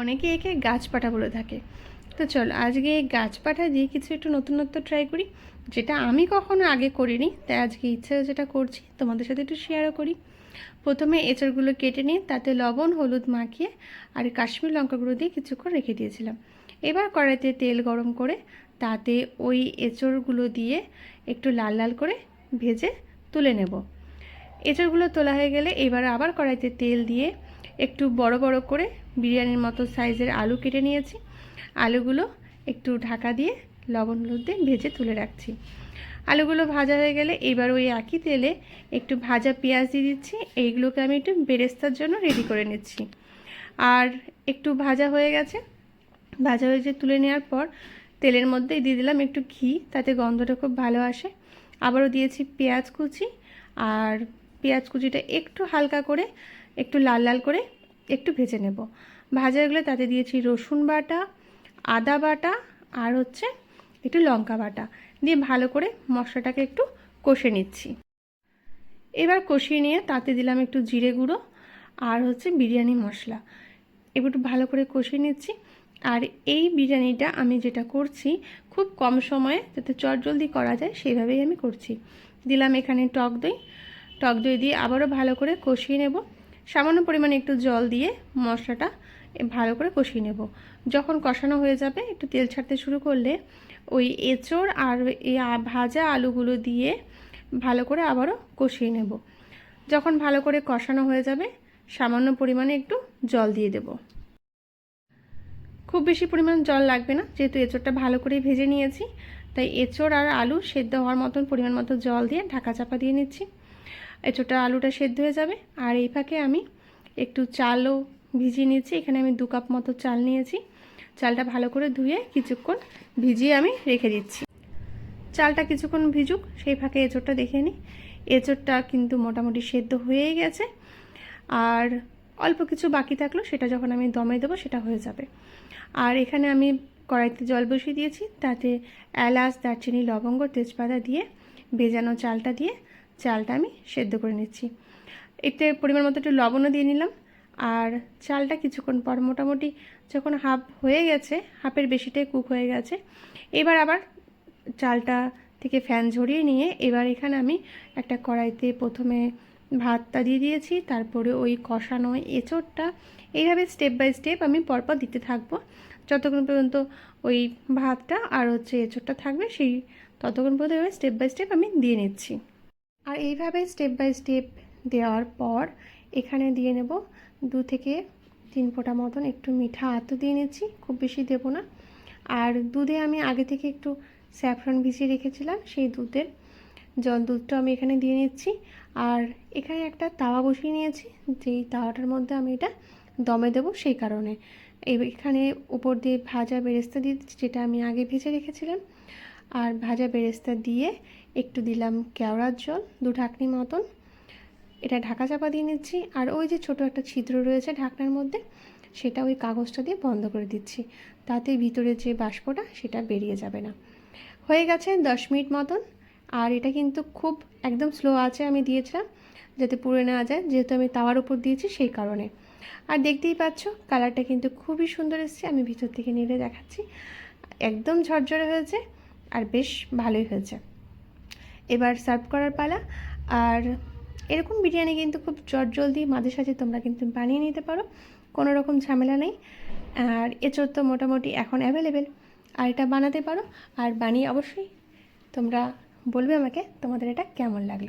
অনেকে একে গাছপাটা বলে থাকে। তো চলো, আজকে এই গাছপাটা দিয়ে কিছু একটু নতুনত্ব ট্রাই করি, যেটা আমি কখনো আগে করিনি, তাই আজকে ইচ্ছে যেটা করছি, তোমাদের সাথে একটু শেয়ারও করি। প্রথমে এঁচড়গুলো কেটে নিয়ে, তাতে লবণ, হলুদ মাখিয়ে আর কাশ্মীর লঙ্কা গুঁড়ো দিয়ে কিছুক্ষণ রেখে দিয়েছিলাম। এবার কড়াইতে তেল গরম করে, তাতে ওই এঁচড়গুলো দিয়ে একটু লাল লাল করে ভেজে তুলে নেব। এঁচড়গুলো তোলা হয়ে গেলে এবার আবার কড়াইতে তেল দিয়ে একটু বড় বড় করে বিরিয়ানির মতো সাইজের আলু কেটে নিয়েছি। আলুগুলো একটু ঢাকা দিয়ে লবণ হলুদ দিয়ে ভেজে তুলে রাখছি। আলুগুলো ভাজা হয়ে গেলে এবার ওই একই তেলে একটু ভাজা পেঁয়াজ দিয়ে দিচ্ছি। এইগুলোকে আমি একটু বেরেস্তার জন্য রেডি করে নিচ্ছি। আর একটু ভাজা হয়ে গেছে। ভাজা হয়ে তুলে নেওয়ার পর তেলের মধ্যে দিয়ে দিলাম একটু ঘি, তাতে গন্ধটা খুব ভালো আসে। আবারও দিয়েছি পেঁয়াজ কুচি। আর পেঁয়াজ কুচিটা একটু হালকা করে, একটু লাল লাল করে একটু ভেজে নেব। ভাজা হয়ে গেলে তাতে দিয়েছি রসুন বাটা, আদা বাটা আর হচ্ছে একটু লঙ্কা বাটা। দিয়ে ভালো করে মশলাটাকে একটু কষে নিচ্ছি। এবার কষিয়ে নিয়ে তাতে দিলাম একটু জিরে গুঁড়ো আর হচ্ছে বিরিয়ানি মশলা। এবার একটু ভালো করে কষিয়ে নিচ্ছি। আর এই বিরিয়ানিটা আমি যেটা করছি, খুব কম সময়ে যাতে চটজলদি করা যায় সেইভাবেই আমি করছি। দিলাম এখানে টক দই। টক দই দিয়ে আবারও ভালো করে কষিয়ে নেব। সামান্য পরিমাণে একটু জল দিয়ে মশলাটা ভালো করে কষিয়ে নেব। যখন কষানো হয়ে যাবে, একটু তেল ছাড়তে শুরু করলে ওই এঁচড় আর এই ভাজা আলুগুলো দিয়ে ভালো করে আবারও কষিয়ে নেব। যখন ভালো করে কষানো হয়ে যাবে, সামান্য পরিমাণে একটু জল দিয়ে দেব। খুব বেশি পরিমাণ জল লাগবে না, যেহেতু এঁচড়টা ভালো করে ভেজে নিয়েছি, তাই এঁচড় আর আলু সেদ্ধ হওয়ার মতন পরিমাণ মতো জল দিয়ে ঢাকা চাপা দিয়ে নিচ্ছি। এঁচড়টা আলুটা সেদ্ধ হয়ে যাবে। আর এই ফাঁকে আমি একটু চালও ভিজিয়ে নিয়েছি। এখানে আমি দু কাপ মতো চাল নিয়েছি। চালটা ভালো করে ধুয়ে কিছুক্ষণ ভিজিয়ে আমি রেখে দিচ্ছি। চালটা কিছুক্ষণ ভিজুক, সেই ফাঁকে এঁচড়টা দেখে নিই। এঁচড়টা কিন্তু মোটামুটি সেদ্ধ হয়েই গেছে। আর অল্প কিছু বাকি থাকল, সেটা যখন আমি দমে দেবো, সেটা হয়ে যাবে। আর এখানে আমি কড়াইতে জল বসিয়ে দিয়েছি। তাতে এলাচ, দারচিনি, লবঙ্গ, তেজপাতা দিয়ে, ভেজানো চালটা দিয়ে চালটা আমি সেদ্ধ করে নিচ্ছি। এতে পরিমাণ মতো একটু লবণও দিয়ে নিলাম। আর চালটা কিছুক্ষণ পর মোটামুটি যখন হাফ হয়ে গেছে, হাফের বেশিটাই কুক হয়ে গেছে, এবার আবার চালটা থেকে ফ্যান ঝরিয়ে নিয়ে এবার এখানে আমি একটা কড়াইতে প্রথমে ভাতটা দিয়ে দিয়েছি, তারপরে ওই কষানো এঁচড়টা। এইভাবে স্টেপ বাই স্টেপ আমি পরপর দিতে থাকব। যতক্ষণ পর্যন্ত ওই ভাতটা আর হচ্ছে এঁচড়টা থাকবে, সেই ততক্ষণ পর্যন্ত এভাবে স্টেপ বাই স্টেপ আমি দিয়ে নিচ্ছি। আর এইভাবে স্টেপ বাই স্টেপ দেওয়ার পর এখানে দিয়ে নেব দু থেকে তিন ফোঁটা মতন একটু মিঠা আতো দিয়ে নিচ্ছি, খুব বেশি দেব না। আর দুধে আমি আগে থেকে একটু স্যাফরন ভিজিয়ে রেখেছিলাম, সেই দুধের জল দুধটা আমি এখানে দিয়ে নিচ্ছি। আর এখানে একটা তাওয়া বসিয়ে নিয়েছি, যেই তাওয়াটার মধ্যে আমি এটা দমে দেবো সেই কারণে। এখানে উপর দিয়ে ভাজা বেরেস্তা দিয়ে যেটা আমি আগে ভেজে রেখেছিলাম আর ভাজা বেরেস্তা দিয়ে একটু দিলাম কেওড়ার জল, দু ঢাকনি মতন। এটা ঢাকা চাপা দিয়ে নিচ্ছি। আর ওই যে ছোট একটা ছিদ্র রয়েছে ঢাকনার মধ্যে, সেটা ওই কাগজটা দিয়ে বন্ধ করে দিচ্ছি। তাতে ভিতরে যে বাষ্পটা, সেটা বেরিয়ে যাবে না। হয়ে গেছে দশ মিনিট মতন। আর এটা কিন্তু খুব একদম স্লো আছে আমি দিয়েছিলাম, যাতে পুড়ে নেওয়া যায়। যেহেতু আমি তাওয়ার উপর দিয়েছি সেই কারণে। আর দেখতেই পাচ্ছ, কালারটা কিন্তু খুবই সুন্দর এসছে। আমি ভিতর থেকে নেড়ে দেখাচ্ছি। একদম ঝরঝরে হয়েছে। আর বেশ ভালোই হয়েছে। এবার সার্ভ করার পালা। আর এরকম বিরিয়ানি কিন্তু খুব জলদি মাঝে সাঝে তোমরা কিন্তু বানিয়ে নিতে পারো, কোনো রকম ঝামেলা নেই। আর এচোর তো মোটামুটি এখন অ্যাভেলেবেল আর এটা বানাতে পারো। আর বানিয়ে অবশ্যই তোমরা বলবে আমাকে তোমাদের এটা কেমন লাগল।